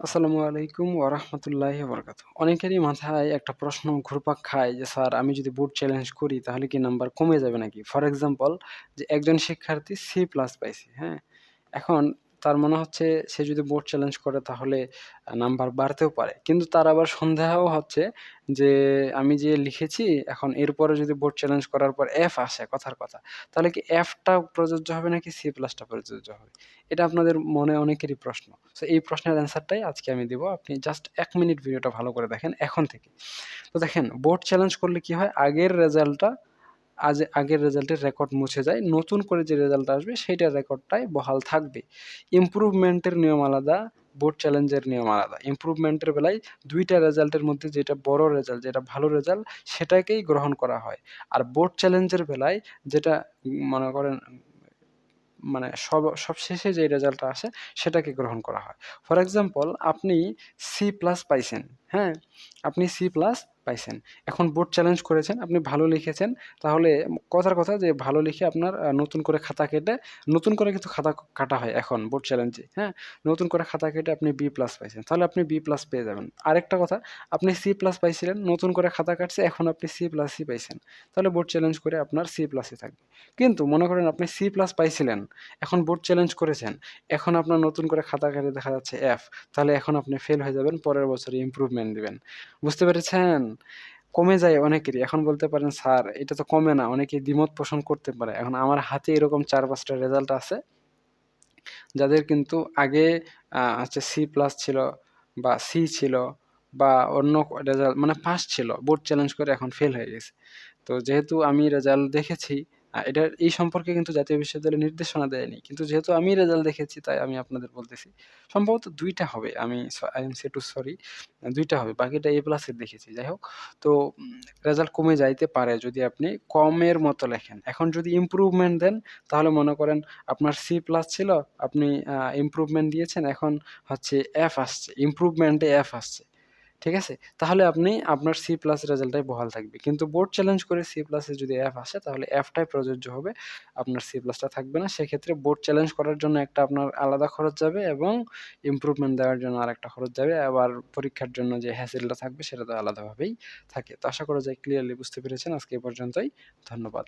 আসসালামু আলাইকুম ওরহমতুল্লাহি বরকাত অনেকেরই মাথায় একটা প্রশ্ন ঘুরপাক খায় যে, স্যার, আমি যদি বোর্ড চ্যালেঞ্জ করি, তাহলে কি নাম্বার কমে যাবে নাকি? ফর এক্সাম্পল যে একজন শিক্ষার্থী সি প্লাস পাইছে হ্যাঁ? এখন তার মনে হচ্ছে সে যদি বোর্ড চ্যালেঞ্জ করে তাহলে নাম্বার বাড়তেও পারে। কিন্তু তার আবার সন্দেহ হচ্ছে যে, আমি যে লিখেছি, এখন এরপরে যদি বোর্ড চ্যালেঞ্জ করার পর এফ আসে কথার কথা, তাহলে কি এফটা প্রযোজ্য হবে নাকি সি প্লাসটা প্রযোজ্য হবে? এটা আপনাদের মনে অনেকেরই প্রশ্ন। সো এই প্রশ্নের অ্যান্সারটাই আজকে আমি দিব। আপনি জাস্ট এক মিনিট ভিডিওটা ভালো করে দেখেন এখন থেকে। তো দেখেন বোর্ড চ্যালেঞ্জ করলে কি হয়? আগের রেজাল্টটা আজ আগের রেজাল্টের রেকর্ড মুছে যায়, নতুন করে যে রেজাল্ট আসবে সেইটার রেকর্ডটাই বহাল থাকবে। ইম্প্রুভমেন্টের নিয়ম আলাদা, বোর্ড চ্যালেঞ্জের নিয়ম আলাদা। ইম্প্রুভমেন্টের বেলায় দুইটা রেজাল্টের মধ্যে যেটা বড় রেজাল্ট, যেটা ভালো রেজাল্ট, সেটাকেই গ্রহণ করা হয়। আর বোর্ড চ্যালেঞ্জের বেলায় যেটা মনে করেন মানে সব সবশেষে যে রেজাল্টটা আসে, সেটাকে গ্রহণ করা হয়। ফর এক্সাম্পল, আপনি সি প্লাস পাইছেন। হ্যাঁ আপনি সি প্লাস পাইছেন। এখন বোর্ড চ্যালেঞ্জ করেছেন, আপনি ভালো লিখেছেন। তাহলে কথার কথা যে ভালো লিখে আপনার নতুন করে খাতা কেটে, নতুন করে কিন্তু খাতা কাটা হয় এখন বোর্ড চ্যালেঞ্জে হ্যাঁ? নতুন করে খাতা কেটে আপনি বি প্লাস পাইছেন। তাহলে আপনি বি প্লাস পেয়ে যাবেন। আরেকটা কথা, আপনি সি প্লাস পাইছিলেন, নতুন করে খাতা কাটছে, এখন আপনি সি প্লাসই পাইছেন। তাহলে বোর্ড চ্যালেঞ্জ করে আপনার সি প্লাসই থাকবে। কিন্তু মনে করেন আপনি সি প্লাস পাইছিলেন, এখন বোর্ড চ্যালেঞ্জ করেছেন, এখন আপনার নতুন করে খাতা কাটে দেখা যাচ্ছে এফ তাহলে এখন আপনি ফেল হয়ে যাবেন, পরের বছরে ইম্প্রুভমেন্ট দিবেন। বুঝতে পেরেছেন? কমে যায় অনেকেরই। এখন বলতে পারেন, স্যার, এটা তো কমে না। অনেকেই দ্বিমত পোষণ করতে পারে। এখন আমার হাতে এরকম চার পাঁচটা রেজাল্ট আছে, যাদের কিন্তু আগে হচ্ছে সি প্লাস ছিল বা সি ছিল বা অন্য রেজাল্ট মানে পাস ছিল। বোর্ড চ্যালেঞ্জ করে এখন ফেল হয়ে গেছে। তো যেহেতু আমি রেজাল্ট দেখেছি এটা এই সম্পর্কে কিন্তু জাতীয় বিশ্ববিদ্যালয় নির্দেশনা দেয়নি। কিন্তু যেহেতু আমি রেজাল্ট দেখেছি, তাই আমি আপনাদের বলতেছি। সম্ভবত দুইটা হবে, আমি I am say two sorry দুইটা হবে, বাকিটা এ প্লাসের দেখেছি। যাই হোক, তো রেজাল্ট কমে যাইতে পারে যদি আপনি কমের মতো লেখেন। এখন যদি ইম্প্রুভমেন্ট দেন, তাহলে মনে করেন আপনার সি প্লাস ছিল, আপনি ইম্প্রুভমেন্ট দিয়েছেন, এখন হচ্ছে এফ আসছে। ইম্প্রুভমেন্টে এফ আসছে। ঠিক আছে? তাহলে আপনি আপনার সি প্লাস রেজাল্টটাই বহাল থাকবে। কিন্তু বোর্ড চ্যালেঞ্জ করে সি প্লাসে যদি এফ আসে, তাহলে এফটাই প্রযোজ্য হবে। আপনার সি প্লাসটা থাকবে না। সেক্ষেত্রে বোর্ড চ্যালেঞ্জ করার জন্য একটা আপনার আলাদা খরচ যাবে এবং ইম্প্রুভমেন্ট দেওয়ার জন্য আর একটা খরচ যাবে। আবার পরীক্ষার জন্য যে হ্যাসেলটা থাকবে, সেটা তো আলাদাভাবেই থাকে। তো আশা করা যায় ক্লিয়ারলি বুঝতে পেরেছেন। আজকে এ পর্যন্তই। ধন্যবাদ।